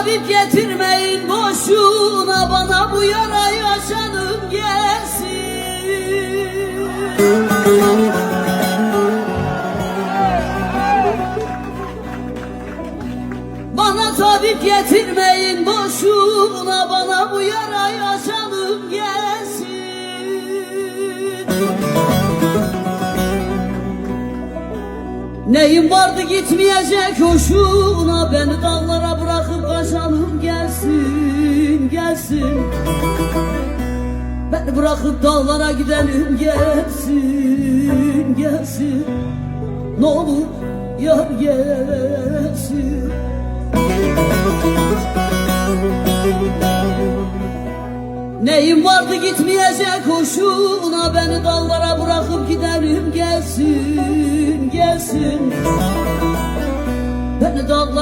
tabip getirmeyin boşuna Bana bu yarayı açanım gelsin. Bana tabip getirmeyin boşuna Bana bu yarayı açanım gelsin. Neyim vardı gitmeyecek hoşuna Beni dağlara bırakıp kaçanım gelsin. Beni bırakıp dağlara gidelim gelsin gelsin. Ne olur yar gelsin. Neyim vardı gitmeyecek hoşuna Beni dağlara bırakıp gidelim gelsin gelsin. Beni dağlara